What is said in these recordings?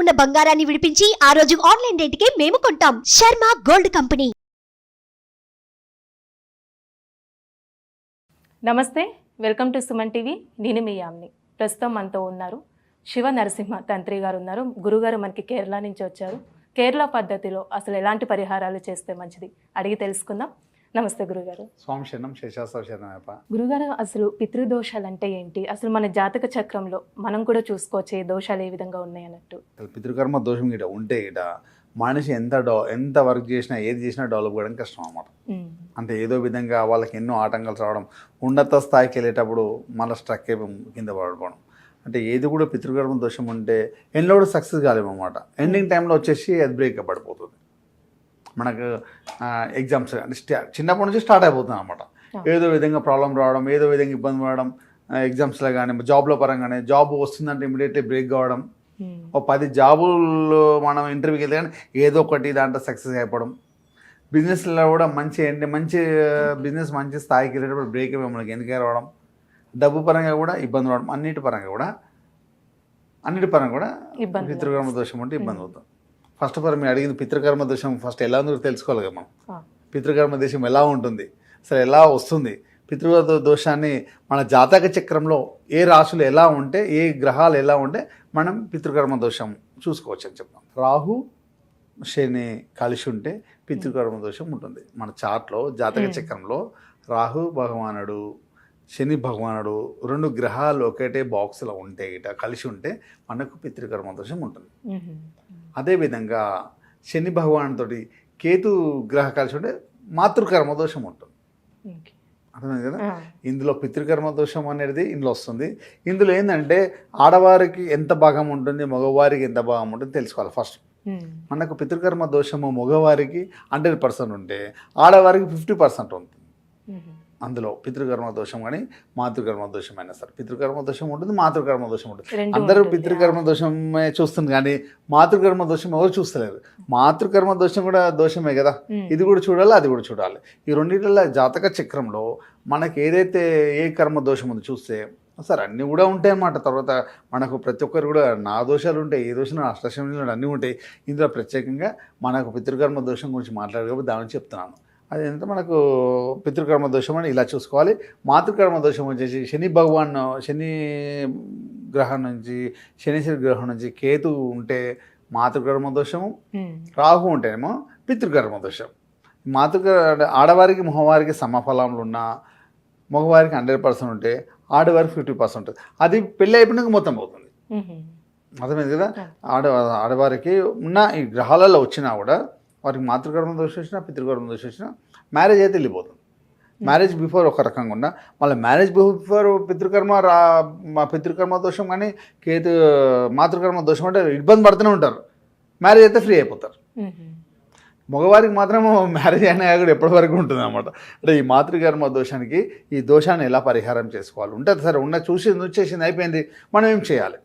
ఉన్న బంగారాన్ని విడిపించి ఆ రోజు ఆన్లైన్ రేటుకే మేము కొంటాం. Sharma gold company. నమస్తే వెల్కమ్ టు సుమన్ టీవీ. నేను మీ యామ్ని. ప్రస్తుతం మనతో ఉన్నారు శివ నరసింహ తంత్రి గారు ఉన్నారు. గురుగారు మనకి కేరళ నుంచి వచ్చారు. కేరళ పద్ధతిలో అసలు ఎలాంటి పరిహారాలు చేస్తే మంచిది? అడిగి తెలుసుకుందాం. నమస్తే గురుగారు. స్వామి శరణం శేషాస్త్ర శరణమేప గురుగారు అసలు పితృదోషాలు అంటే ఏంటి? అసలు మన జాతక చక్రంలో మనం కూడా చూసుకోవచ్చు ఏ దోషాలు ఏ విధంగా ఉన్నాయి అన్నట్టు పితృకర్మ దోషం గిట ఉంటే గిట మనిషి ఎంత డెవ ఎంత వర్క్ చేసినా ఏది చేసినా డెవలప్ చేయడం కష్టం అన్నమాట. అంటే ఏదో విధంగా వాళ్ళకి ఎన్నో ఆటంకాలు రావడం ఉన్నత స్థాయికి వెళ్ళేటప్పుడు మళ్ళీ స్ట్రక్ అయిపోయి కింద పడిపోవడం. అంటే ఏది కూడా పితృకర్మ దోషం ఉంటే ఎన్నో కూడా సక్సెస్ కాలేమన్నమాట. ఎండింగ్ టైంలో వచ్చేసి అది బ్రేక్ పడిపోతుంది. మనకు ఎగ్జామ్స్ అంటే స్టా- చిన్నప్పటి నుంచి స్టార్ట్ అయిపోతుంది అనమాట ఏదో విధంగా ప్రాబ్లం రావడం ఏదో విధంగా ఇబ్బంది పడడం ఎగ్జామ్స్లో కానీ జాబ్లో పరంగానే జాబ్ వస్తుందంటే ఇమీడియట్లీ బ్రేక్ కావడం ఓ పది జాబులు మనం ఇంటర్వ్యూకి వెళ్తే కానీ ఏదో ఒకటి దాంట్లో సక్సెస్ అయిపోవడం. బిజినెస్లో కూడా మంచి అంటే మంచి బిజినెస్ మంచి స్థాయికి వెళ్ళేటప్పుడు బ్రేక్ మనకి ఎందుకే రావడం. డబ్బు పరంగా కూడా ఇబ్బంది రావడం. అన్నిటి పరంగా కూడా అన్నిటి పరంగా కూడా పితృకర్మ దోషం ఉంటే ఇబ్బంది అవుతుంది ఫస్ట్ ఆఫ్ ఆల్ మీరు అడిగింది పితృకర్మ దోషం ఫస్ట్ ఎలా ఉందో తెలుసుకోవాలి కదా మనం. పితృకర్మ దోషం ఎలా ఉంటుంది? అసలు ఎలా వస్తుంది? పితృకర్మ దోషాన్ని మన జాతక చక్రంలో ఏ రాశులు ఎలా ఉంటే ఏ గ్రహాలు ఎలా ఉంటే మనం పితృకర్మ దోషం చూసుకోవచ్చు అని చెప్తాం. రాహు శని కలిసి ఉంటే పితృకర్మ దోషం ఉంటుంది. మన చార్ట్లో జాతక. చక్రంలో రాహు భగవానుడు శని భగవానుడు రెండు గ్రహాలు ఒకటే బాక్స్లో ఉంటే ఇట కలిసి ఉంటే మనకు పితృకర్మ దోషం ఉంటుంది. అదేవిధంగా శని భగవానుతోటి కేతు గ్రహ కలిసి ఉంటే మాతృకర్మ దోషం ఉంటుంది. అర్థమైంది కదా? ఇందులో పితృకర్మ దోషం అనేది ఇందులో వస్తుంది. ఇందులో ఏంటంటే ఆడవారికి ఎంత భాగం ఉంటుంది మగవారికి ఎంత భాగం ఉంటుంది తెలుసుకోవాలి ఫస్ట్. మనకు పితృకర్మ దోషము మగవారికి హండ్రెడ్ పర్సెంట్ ఉంటే ఆడవారికి ఫిఫ్టీ పర్సెంట్ ఉంటుంది. అందులో పితృకర్మ దోషం కానీ మాతృకర్మ దోషం అయినా సరే. పితృకర్మ దోషం ఉంటుంది మాతృకర్మ దోషం ఉంటుంది. అందరూ. పితృకర్మ దోషమే చూస్తుంది కానీ మాతృకర్మ దోషం ఎవరు చూస్తలేరు. మాతృకర్మ దోషం కూడా దోషమే కదా. ఇది కూడా చూడాలి అది కూడా చూడాలి. ఈ రెండింటిలో జాతక చక్రంలో మనకి ఏదైతే ఏ కర్మ దోషం ఉందో చూస్తే సరే అన్నీ కూడా ఉంటాయి అన్నమాట. తర్వాత మనకు ప్రతి ఒక్కరు కూడా నా దోషాలు ఉంటాయి ఏ దోషం అష్టశమిలు అన్నీ ఉంటాయి. ఇందులో ప్రత్యేకంగా మనకు పితృకర్మ దోషం గురించి మాట్లాడారు కాబట్టి దాని గురించి చెప్తున్నాను అదేంటంటే మనకు పితృకర్మ దోషం అని ఇలా చూసుకోవాలి. మాతృకర్మ దోషం వచ్చేసి శని భగవాన్ శని గ్రహం నుంచి శనీశ్వరి గ్రహం నుంచి కేతు ఉంటే మాతృకర్మ దోషము రాహు ఉంటేనేమో పితృకర్మ దోషం. మాతృక ఆడవారికి మగవారికి సమఫలాలు ఉన్నా మగవారికి హండ్రెడ్ పర్సెంట్ ఉంటే ఆడవారికి ఫిఫ్టీ పర్సెంట్ ఉంటుంది. అది పెళ్ళి అయిపోయినాక మొత్తం పోతుంది. ఉమ్, అర్థమైంది కదా? ఆడ ఆడవారికి ఉన్న ఈ గ్రహాలలో వచ్చినా కూడా వారికి మాతృకర్మ దోషం వచ్చినా పితృకర్మ మ్యారేజ్ అయితే వెళ్ళిపోతుంది. మ్యారేజ్ బిఫోర్ ఒక రకంగా ఉన్నా మళ్ళీ మ్యారేజ్ బిఫోర్ పితృకర్మ రా మా పితృకర్మ దోషం కానీ కేతు మాతృకర్మ దోషం అంటే ఇబ్బంది పడుతూనే ఉంటారు. మ్యారేజ్ అయితే ఫ్రీ అయిపోతారు. మగవారికి మాత్రం మ్యారేజ్ అయినా కూడా ఎప్పటి వరకు ఉంటుంది అనమాట అంటే ఈ మాతృకర్మ దోషానికి ఈ దోషాన్ని ఎలా పరిహారం చేసుకోవాలి? ఉంటుంది సరే ఉన్న చూసి వచ్చేసింది అయిపోయింది మనం ఏం చేయాలి?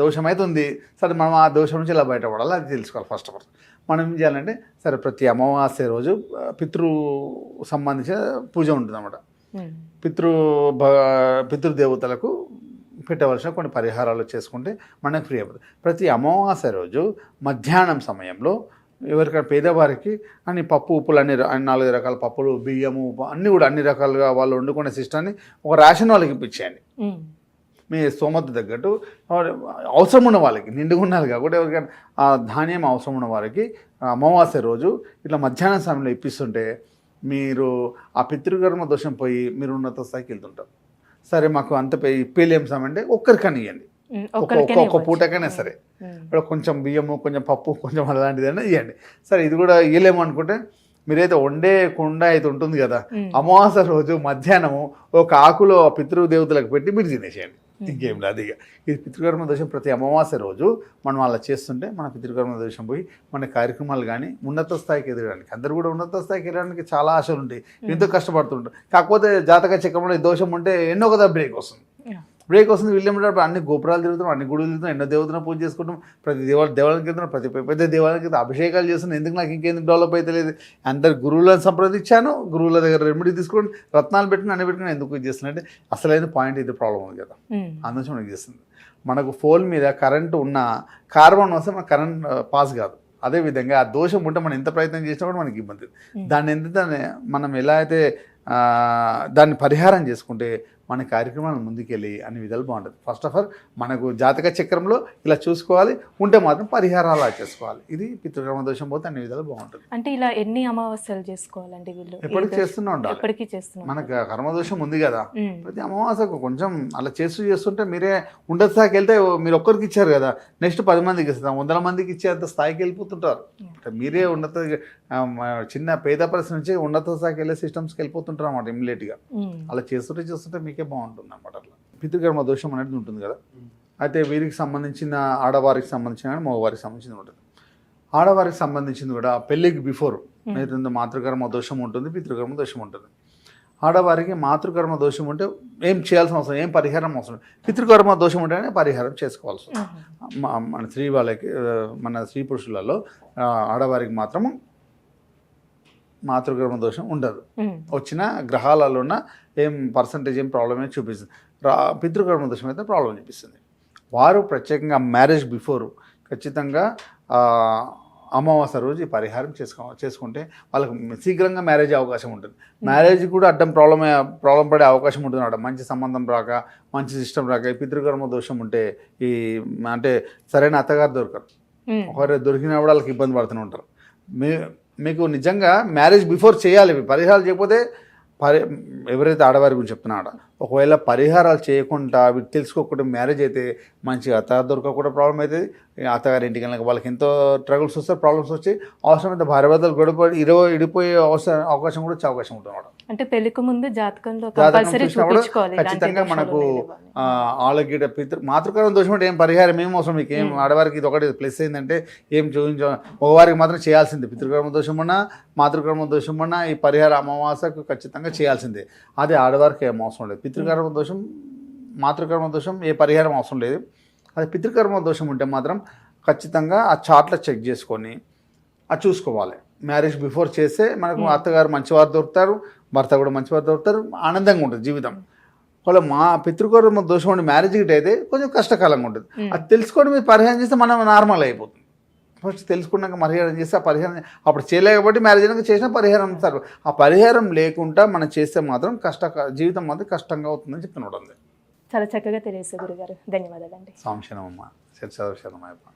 దోషం అయితే ఉంది సరే మనం ఆ దోషం నుంచి ఎలా బయటపడాలి? అది తెలుసుకోవాలి ఫస్ట్ ఆఫ్ ఆల్ మనం ఏం చేయాలంటే సరే ప్రతి అమావాస్య రోజు పితృ సంబంధించిన పూజ ఉంటుంది అన్నమాట ఉమ్, పితృ పితృదేవతలకు పెట్టవలసిన కొన్ని పరిహారాలు చేసుకుంటే మనకు ఫ్రీ అయిపోతుంది. ప్రతి అమావాస్య రోజు మధ్యాహ్నం సమయంలో ఎవరికైనా పేదవారికి అన్ని పప్పు ఉప్పులు అన్ని నాలుగు రకాల పప్పులు బియ్యము అన్నీ కూడా అన్ని రకాలుగా వాళ్ళు వండుకునే సిస్టాన్ని ఒక రేషన్ వాళ్ళకి ఇప్పించేయండి. మీ స్తోమత తగ్గట్టు అవసరం ఉన్న వాళ్ళకి నిండుగా ఉన్నారు కాబట్టి ఎవరికైనా ఆ ధాన్యం అవసరం ఉన్న వారికి అమావాస్య రోజు ఇట్లా మధ్యాహ్నం సమయంలో ఇప్పిస్తుంటే మీరు ఆ పితృకర్మ దోషం పోయి మీరు ఉన్నత స్థాయికి వెళ్తుంటారు. సరే మాకు అంత పే ఇప్పలేం అంటే ఒక్కరికని ఇవ్వండి ఉమ్, ఒక్క ఒక్కరికైనా ఒక్క ఇవ్వచ్చు. పూటకైనా సరే. ఇక్కడ కొంచెం బియ్యము కొంచెం పప్పు కొంచెం అలాంటిది అయినా ఇవ్వండి సరే ఇది కూడా ఇవ్వలేము అనుకుంటే మీరైతే వండే కుండ అయితే ఉంటుంది కదా ఉమ్, అమావాస్య రోజు మధ్యాహ్నము ఒక ఆకులో ఆ పితృదేవతలకు పెట్టి మీరు తినేసేయండి. ఇంకేం లేదు ఇక. ఇది పితృకర్మ దోషం ప్రతి అమావాస్య రోజు మనం అలా చేస్తుంటే మన పితృకర్మ దోషం పోయి మన కార్యక్రమాలు కానీ ఉన్నత స్థాయికి ఎదగడానికి అందరూ కూడా ఉన్నత స్థాయికి ఎదగడానికి చాలా ఆశలు ఉంటాయి ఎంతో కష్టపడుతుంటారు. కాకపోతే జాతక చక్రంలో దోషం ఉంటే ఎన్నో కదా బ్రేక్ వస్తుంది. బ్రేక్ వస్తుంది వీళ్ళేమంటారు అన్ని గోపురాలు తిరుగుతున్నాం అన్ని గుడులు తిరుగుతున్నాం ఎన్నో దేవతలను పూజ చేసుకుంటాం ప్రతి దేవాల దేవాలయానికి వెళ్తున్నాం ప్రతి పెద్ద దేవాలయానికి వెళ్తే అభిషేకాలు చేస్తున్నాం ఎందుకు నాకు ఇంకెందుకు డెవలప్ అయితే లేదు? అందరు గురువులను సంప్రదించాను గురువుల దగ్గర రెమెడీ తీసుకొని రత్నాలు పెట్టుకుని అన్ని పెట్టుకుని ఎందుకు ఇది చేస్తున్నా అంటే అసలైన పాయింట్ ఇది ప్రాబ్లం ఉంది కదా. అందులో మనకి చేస్తుంది. మనకు ఫోన్ మీద కరెంట్ ఉన్న కార్బన్ వస్తే మన కరెంట్ పాస్ కాదు. అదేవిధంగా ఆ దోషం ఉంటే మనం ఎంత ప్రయత్నం చేసినా కూడా మనకి ఇబ్బంది. దాన్ని ఎంత మనం ఎలా అయితే దాన్ని పరిహారం చేసుకుంటే మన కార్యక్రమాలు ముందుకెళ్ళి అన్ని విధాలు బాగుంటుంది. ఫస్ట్ ఆఫ్ ఆల్ మనకు జాతక చక్రంలో ఇలా చూసుకోవాలి ఉంటే మాత్రం పరిహారాలు చేసుకోవాలి. ఇది పితృకర్మ దోషం పోతే అన్ని విధాలు బాగుంటుంది. అంటే ఇలా ఎన్ని అమావాస్యలు చేసుకోవాలండి వీళ్ళు? ఎప్పటికీ దోష- చేస్తూనే ఉండాలి. ఎప్పటికీ చేస్తున్నాం మనకు కర్మదోషం ఉంది కదా. ప్రతి అమావాస్యకు కొంచెం అలా చేస్తూ చేస్తుంటే మీరే ఉండదు స్థాయికి వెళ్తే మీరు ఒక్కరికి ఇచ్చారు కదా. నెక్స్ట్ పది మందికి ఇస్తాం వందల మందికి ఇచ్చేంత స్థాయికి వెళ్ళిపోతుంటారు. అంటే మీరే ఉన్నత చిన్న పేద పరిస్థితి నుంచి ఉన్నత స్థాయికి వెళ్ళే సిస్టమ్స్కి వెళ్ళిపోతుంటారు అన్నమాట ఇమ్మీడియట్గా. అలా చేస్తుంటే చేస్తుంటే మీకే బాగుంటుంది అన్నమాట అట్లా. పితృకర్మ దోషం అనేది ఉంటుంది కదా. అయితే వీరికి సంబంధించిన ఆడవారికి సంబంధించిన కానీ మగవారికి సంబంధించింది ఉంటుంది. ఆడవారికి సంబంధించింది కూడా పెళ్ళికి బిఫోర్ ఏదైతే మాతృకర్మ దోషం ఉంటుంది పితృకర్మ దోషం ఉంటుంది. ఆడవారికి మాతృకర్మ దోషం ఉంటే ఏం చేయాల్సిన అవసరం ఏం పరిహారం అవసరం. పితృకర్మ దోషం ఉంటేనే పరిహారం చేసుకోవాల్సి మన స్త్రీ వాళ్ళకి మన స్త్రీ పురుషులలో ఆడవారికి మాత్రము మాతృకర్మ దోషం ఉండదు. వచ్చిన గ్రహాలలో ఉన్న ఏం పర్సంటేజ్ ఏం ప్రాబ్లం ఏం చూపిస్తుంది. రా పితృకర్మ దోషం అయితే ప్రాబ్లం చూపిస్తుంది. వారు ప్రత్యేకంగా మ్యారేజ్ బిఫోర్ ఖచ్చితంగా అమావాస్య రోజు ఈ పరిహారం చేసుకో చేసుకుంటే వాళ్ళకి శీఘ్రంగా మ్యారేజ్ అవకాశం ఉంటుంది. మ్యారేజ్ కూడా అడ్డం ప్రాబ్లం ప్రాబ్లం పడే అవకాశం ఉంటుంది అన్నమాట. మంచి సంబంధం రాక మంచి సిస్టమ్ రాక ఈ పితృకర్మ దోషం ఉంటే ఈ అంటే సరైన అత్తగారు దొరకరు. ఒకరు దొరికినా కూడా వాళ్ళకి ఇబ్బంది పడుతూనే ఉంటారు. మీ మీకు నిజంగా మ్యారేజ్ బిఫోర్ చేయాలి పరిహారాలు చేయకపోతే పరి ఎవరైతే ఆడవారి గురించి చెప్తున్నాడో. ఒకవేళ పరిహారాలు చేయకుండా అవి తెలుసుకోకుండా మ్యారేజ్ అయితే మంచిగా అత్తగారు దొరక కూడా ప్రాబ్లం అవుతుంది ఈ అత్తగారి ఇంటికి వెళ్ళక వాళ్ళకి ఎంతో ట్రగుల్స్ వస్తాయి ప్రాబ్లమ్స్ వచ్చి అవసరమైతే భార్య భర్తలు గొడవ ఇరవై ఇడిపోయే అవసరం అవకాశం కూడా వచ్చే అవకాశం ఉంటుంది అన్నమాట. అంటే పెళ్ళికి ముందు జాతకంలో ఖచ్చితంగా మనకు ఉన్నాయి లేవా అని. ఆ, ఆలగీట పితృ మాతృకరం దోషం అంటే ఏం పరిహారం ఏం అవసరం మీకు ఏం? ఆడవారికి ఇది ఒకటి ప్లస్ ఏంటంటే ఏం చూపించ మగవారికి మాత్రం చేయాల్సిందే. పితృకర్మ దోషం ఉన్నా మాతృకర్మ దోషం ఉన్నా ఈ పరిహార అమావాస్యకు ఖచ్చితంగా చేయాల్సిందే. అదే ఆడవారికి ఏం అవసరం లేదు. పితృకర్మ దోషం మాతృకర్మ దోషం ఏ పరిహారం అవసరం లేదు. అది పితృకర్మ దోషం ఉంటే మాత్రం ఖచ్చితంగా ఆ చార్ట్లో చెక్ చేసుకొని అది చూసుకోవాలి. మ్యారేజ్ బిఫోర్ చేస్తే మనకు అత్తగారు మంచివారు దొరుకుతారు భర్త కూడా మంచివారు దొరుకుతారు ఆనందంగా ఉంటుంది జీవితం. ఒకవేళ మా పితృకర్మ దోషం ఉండి మ్యారేజ్ గిట్ అయితే కొంచెం కష్టకాలంగా ఉంటుంది. అది తెలుసుకొని మీరు పరిహారం చేస్తే మనం నార్మల్ అయిపోతుంది. ఫస్ట్ తెలుసుకున్నాక పరిహారం చేస్తే ఆ పరిహారం అప్పుడు చేయలేకపోతే మ్యారేజ్ అయినాక చేసిన పరిహారం అంటారు. ఆ పరిహారం లేకుండా మనం చేస్తే మాత్రం కష్ట జీవితం మాత్రం కష్టంగా అవుతుందని చెప్తున్నాడు అంది చాలా చక్కగా తెలియదు గురుగారు. ధన్యవాదాలండి. సాంశనమ్మ శర్చదర్శనమయ్యప్ప